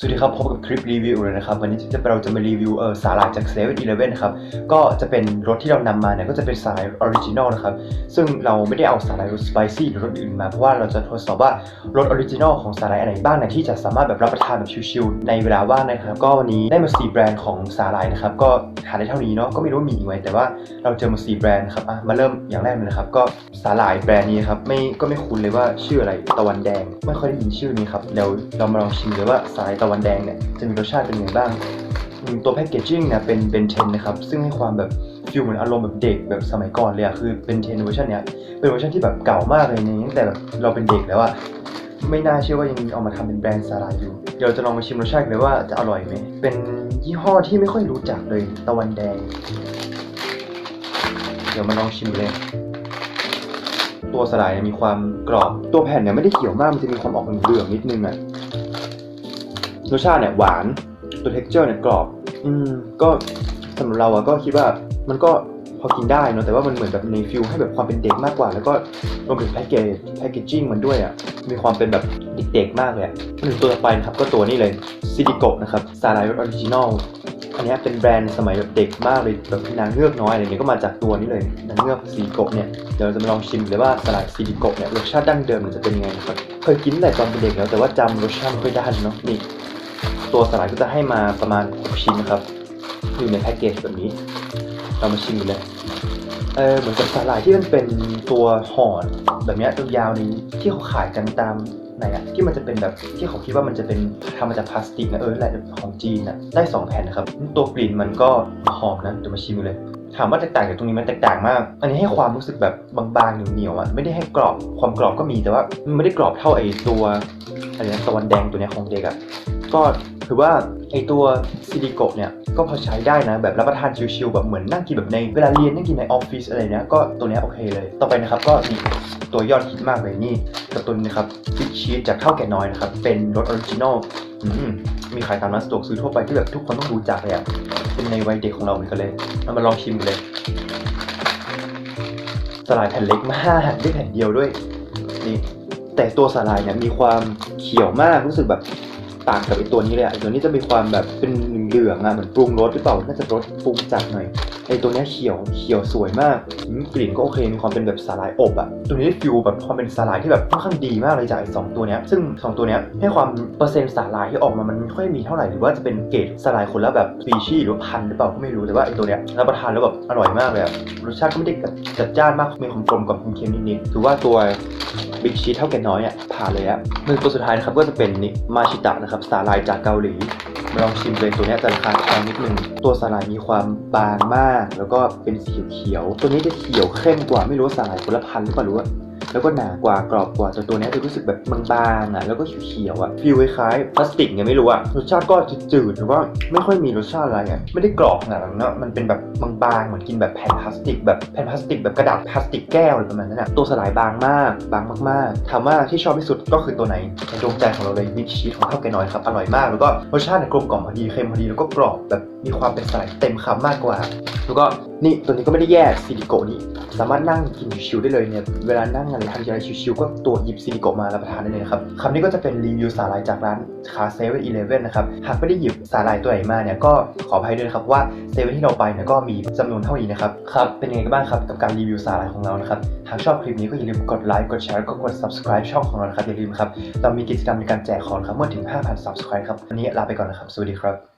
สวัสดีครับพบกับคลิปรีวิวเลยนะครับวันนี้จะเราจะมารีวิวเออสาหร่ายจากเซเว่นอีเลฟเว่นครับก็จะเป็นรสที่เรานำมาเนี่ยก็จะเป็นสาหร่ายออริจินอลนะครับซึ่งเราไม่ได้เอาสาหร่ายรสสไปซี่หรือรสอื่นมาเพราะว่าเราจะทดสอบว่ารสออริจินอลของสาหร่ายอันไหนบ้างนะที่จะสามารถแบบรับประทานแบบชิลๆในเวลาว่างนะครับก็วันนี้ได้มาสี่แบรนด์ของสาหร่ายนะครับก็หาได้เท่านี้เนาะก็ไม่รู้มีอีกไหมแต่ว่าเราเจอมาสี่แบรนด์นะครับอะมาเริ่มอย่างแรกเลยนะครับก็สาหร่ายแบรนด์นี้ครับไม่ก็ไม่คุ้นเลยว่าชื่ออะไรตะวันแดง ไม่ค่อยได้ยินชื่อนี้ครับเดี๋ยวเรามาลองชิมเลยว่าสาหร่ายตะวันแดงเนี่ยจะมีรสชาติเป็นยังไงบ้างตัวแพคเกจจิ้งเนี่ยเป็นเป็นเทนนะครับ ซึ่งให้ความแบบฟิลเหมือนอารมณ์แบบเด็กแบบสมัยก่อนเลยอะคือเป็นเทนเวอร์ชันเนี้ยเป็นเวอร์ชันที่แบบเก่ามากเลยในตั้งแต่แบบเราเป็นเด็กแล้วอะไม่น่าเชื่อว่ายังเอามาทำเป็นแบรนด์สาหร่ายอยู่ เดี๋ยวจะลองมาชิมรสชาติเลยว่าจะอร่อยไหม เป็นยี่ห้อที่ไม่ค่อยรู้จักเลยตะวันแดง เดี๋ยวมาลองชิมเลย ตัวสาหร่ายมีความกรอบ ตัวแผ่นเนี่ยไม่ได้เขียวมาก มันจะมีความออกเหลืองนิดนึงอะ รสชาติเนี่ยหวาน ตัว texture เนี่ยกรอบ อืม ก็สำหรับเราอะก็คิดว่ามันก็พอกินได้เนอะแต่ว่ามันเหมือนแบบในฟิลให้แบบความเป็นเด็กมากกว่า แล้วก็รวมถึงแพ็กเกจแพ็กเกจจิ้งมันด้วยอะมีความเป็นแบบเด็กๆมากเลยอะหนึ่งตัวต่อไปนะครับก็ตัวนี้เลยซิดิโกะนะครับสาหร่ายรสออริจินอลอันเนี้ยเป็นแบรนด์สมัยแบบเด็กมากเลยแบบนางเงือกน้อยอะไรเงี้ยก็มาจากตัวนี้เลยนางเงือกซีโกะเนี่ยเดี๋ยวเราจะมาลองชิมเลยว่าสลายซีโกะเนี่ยรสชาติดั้งเดิมมันจะเป็นยังไงนะครับเคยกินตั้งแต่ตอนเป็นเด็กแล้วแต่ว่าจำรสชาติไม่ค่อยได้เนาะนี่ ตัวสลายก็จะให้มาประมาณชิ้นนะครับ อยู่ในแพ็กเกจแบบนี้ เรามาชิมกันเลยเออเหมือนกับสลายที่มันเป็นตัวห่อแบบนี้ตัวยาวนี้ที่เขาขายกันตามไหนอะที่มันจะเป็นแบบที่เขาคิดว่ามันจะเป็นทำมาจากพลาสติกนะเออแหละของจีนอะได้สองแผ่นนะครับ ตัวกลิ่นมันก็หอมนะเดี๋ยวมาชิมเลย ถามว่าแตกต่างจากตรงนี้มันแตกต่างมาก อันนี้ให้ความรู้สึกแบบบางๆเหนียวๆอะไม่ได้ให้กรอบความกรอบก็มีแต่ว่ามันไม่ได้กรอบเท่าไอ้ตัวอะไรนะตะวันแดงตัวนี้ของเด็กอะ ก็ถือว่าไอตัวซิลิโกเนี่ยก็พอใช้ได้นะ แบบรับประทานชิลๆแบบเหมือนนั่งกินแบบในเวลาเรียนนั่งกินในออฟฟิศอะไรเนี้ยก็ตัวเนี้ยโอเคเลย ต่อไปนะครับก็มีตัวยอดฮิตมากเลยนี่กับตัวนี้นะครับฟิชชีสจากเท่าแก่น้อยนะครับ เป็นรสออริจินอลมมีขายตามร้านสะดวกซื้อทั่วไปที่แบบทุกคนต้องรู้จักเลยอะเป็นในวัยเด็กของเราเหมือนกันเลยเรามาลองชิมกันเลยสลายแผ่นเล็กมากได้แผ่นเดียวด้วยนี่แต่ตัวสลายเนี่ยมีความเขียวมากรู้สึกแบบ ต่างกับไอตัวนี้เลยอะไอตัวนี้จะมีความแบบเป็นเหลืองอะเหมือนปรุงรสหรือเปล่า น่าจะรสปรุงจัดหน่อย ไอตัวเนี้ยเขียวเขียวสวยมากอืมกลิ่นก็โอเคมีความเป็นแบบสลายอบอะตัวนี้ได้ฟิลแบบความเป็นสลายที่แบบค่อนข้างดีมากเลยจากไอสองตัวเนี้ยซึ่งสองตัวเนี้ยให้ความเปอร์เซ็นต์สลายที่ออกมามันไม่ค่อยมีเท่าไหร่หรือว่าจะเป็นเกรดสลายคนละแบบสปีชีส์หรือพันธุ์หรือเปล่าก็ไม่รู้แต่ว่าไอตัวเนี้ยรับประทานแล้วแบบอร่อยมากเลยอะรสชาติก็ไม่ได้จัดจ้านมากมีความกลมกับเค็มๆนิดๆถือว่าตัวบิ๊กชีเท่าแก่น้อยอะผ่านเลยอะหนึ่งตัวสุดท้ายนะครับก็จะเป็นนี่มาชิตะนะครับสาลายจากเกาหลีมาลองชิมเลยตัวนี้จะราคาแพงนิดนึง ตัวสาหร่ายมีความบางมาก แล้วก็เป็นสีเขียว ตัวนี้จะเขียวเข้มกว่าไม่รู้สาหร่ายคนละพันธุ์หรือเปล่าหรือว่า แล้วก็หนากว่ากรอบกว่าแต่ตัวนี้จะรู้สึกแบบบางๆอะแล้วก็เขียวๆอะฟีลคล้ายๆพลาสติกไงไม่รู้อะรสชาติก็จืดๆหรือว่าไม่ค่อยมีรสชาติอะไรอะไม่ได้กรอบขนาดนั้นนะมันเป็นแบบบางๆเหมือนกินแบบแผ่นพลาสติก แบบแผ่นพลาสติกแบบกระดาษพลาสติกแก้วอะไรประมาณนั้นนะตัวสลายบางมากบางมากๆถามว่าที่ชอบที่สุดก็คือตัวไหนในดวงใจของเราเลยบิ๊กชีสของเท่าแกน้อยครับอร่อยมากแล้วก็รสชาติเนี่ยกลมกล่อมพอดีเค็มพอดีแล้วก็กรอบแบบมีความเป็นสลายเต็มคำมากกว่า แล้วก็นี่ตัวนี้ก็ไม่ได้แยกซิลิโกนี่สามารถนั่งกินชิวๆได้เลยเนี่ยเวลานั่งอะไรทำอะไรชิวๆก็ตัวหยิบซิลิโกมารับประทานได้เลยนะครับคำนี้ก็จะเป็นรีวิวสาหร่ายจากร้านคาเซเว่นอีเลฟเว่นนะครับหากไม่ได้หยิบสาหร่ายตัวไหนมาเนี่ยก็ขออภัยด้วยนะครับว่าเซเว่นที่เราไปเนี่ยก็มีจำนวนเท่านี้นะครับครับเป็นยังไงกันบ้างครับกับการรีวิวสาหร่ายของเรานะครับหากชอบคลิปนี้ก็อย่าลืมกดไลค์กดแชร์แล้วก็กด subscribe ช่องของเรานะครับอย่าลืมครับเรามีกิจกรรมในการแจกของครับเมื่อถึง 5,000 subscribe ครับวันนี้ลาไปก่อนนะครับสวัสดีครับ